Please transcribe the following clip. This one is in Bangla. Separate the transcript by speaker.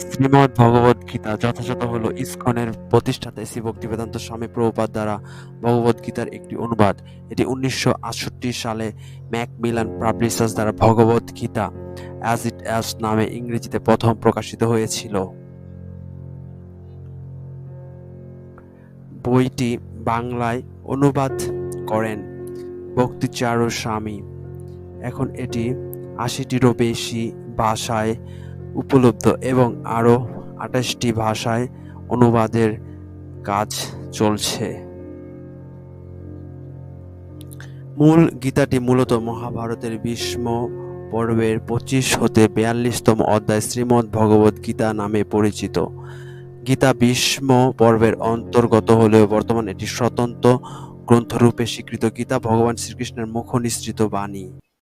Speaker 1: শ্রীমদ্ ভগবদ গীতা যথাযথ হল ইসকনের প্রতিষ্ঠাতা শ্রী ভক্তিবেদান্ত স্বামী প্রভুপাদ দ্বারা ভগবদ গীতার একটি অনুবাদ। এটি উনিশশো আটষট্টি সালে ম্যাকমিলান পাবলিশার্স দ্বারা Bhagavad Gita as it is নামে ইংরেজিতে প্রথম প্রকাশিত হয়েছিল। বইটি বাংলায় অনুবাদ করেন ভক্তিচারু স্বামী। এখন এটি আশিটিরও বেশি ভাষায় উপলব্ধ এবং আরও আঠাশটি ভাষায় অনুবাদের কাজ চলছে। মূল গীতাটি মূলত মহাভারতের ভীষ্ম পর্বের পঁচিশ হতে বিয়াল্লিশতম অধ্যায় শ্রীমদ্ ভগবদ গীতা নামে পরিচিত। গীতা ভীষ্ম পর্বের অন্তর্গত হলেও বর্তমানে এটি স্বতন্ত্র গ্রন্থরূপে স্বীকৃত। গীতা ভগবান শ্রীকৃষ্ণের মুখ নিঃসৃত বাণী।